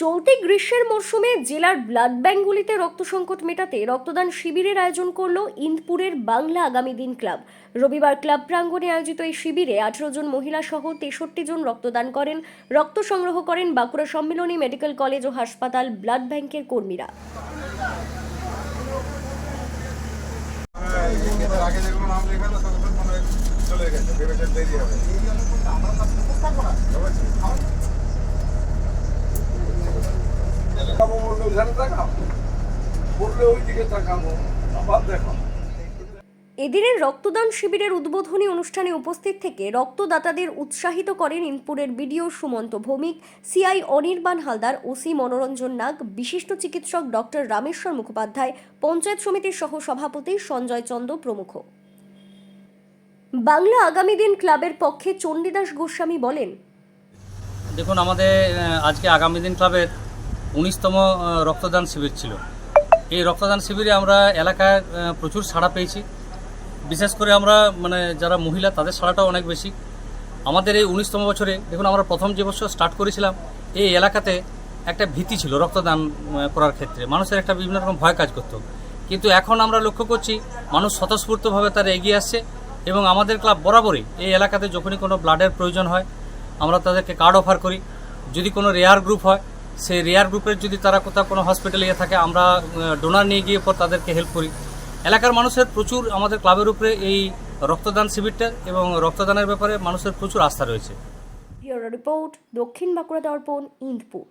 চলতি গ্রীষ্মের মরশুমে জেলার ব্লাড ব্যাঙ্কগুলিতে রক্ত সংকট মেটাতে রক্তদান শিবিরের আয়োজন করল ইন্দপুরের বাংলা আগামী দিন ক্লাব। রবিবার ক্লাব প্রাঙ্গণে আয়োজিত এই শিবিরে আঠারো জন মহিলা সহ তেষট্টি জন রক্তদান করেন, রক্ত সংগ্রহ করেন বাঁকুড়া সম্মিলনী মেডিকেল কলেজ ও হাসপাতাল ব্লাড ব্যাংকের কর্মীরা। নাম ভেবেছেন দেরি হবে তাকাবো বললে ওইখানে তাকাও। বললে ওই দিকে তাকাবো। আবার দেখো। এদিনের রক্তদান শিবিরের উদ্বোধনী অনুষ্ঠানে উপস্থিত থেকে রক্তদাতাদের উৎসাহিত করেন ইনপুরের BDO Sumanta Bhowmik CI Anirban Haldar OC Manoranjan Nag বিশিষ্ট চিকিৎসক ডক্টর রামেশ্বর মুখোপাধ্যায় পঞ্চায়েত সমিতির সহ সভাপতি সঞ্জয় চন্দ প্রমুখ। বাংলা আগামী দিন ক্লাবের পক্ষে চণ্ডীদাস গোস্বামী বলেন দেখুন আমাদের আজকে আগামী দিন ক্লাবের উনিশতম রক্তদান শিবির ছিল। এই রক্তদান শিবিরে আমরা এলাকায় প্রচুর সাড়া পেয়েছি। বিশেষ করে আমরা মানে যারা মহিলা, তাদের সাড়াটাও অনেক বেশি। আমাদের এই উনিশতম বছরে, দেখুন, আমরা প্রথম যে বছর স্টার্ট করেছিলাম, এই এলাকাতে একটা ভীতি ছিল রক্তদান করার ক্ষেত্রে। মানুষের একটা বিভিন্ন রকম ভয় কাজ করতো। কিন্তু এখন আমরা লক্ষ্য করছি, মানুষ স্বতঃস্ফূর্তভাবে তারা এগিয়ে আসছে এবং আমাদের ক্লাব বরাবরই এই এলাকাতে যখনই কোনো ব্লাডের প্রয়োজন হয়, আমরা তাদেরকে কার্ড অফার করি। যদি কোনো রেয়ার গ্রুপ হয় সেই রেয়ার গ্রুপের যদি তারা কোথাও কোনো হসপিটালে গিয়ে থাকে, আমরা ডোনার নিয়ে গিয়ে পর তাদেরকে হেল্প করি। এলাকার মানুষের প্রচুর, আমাদের ক্লাবের উপরে এই রক্তদান শিবিরটা এবং রক্তদানের ব্যাপারে মানুষের প্রচুর আস্থা রয়েছে। রিপোর্ট দক্ষিণ বাঁকুড়া দর্পণ, ইন্দপুর।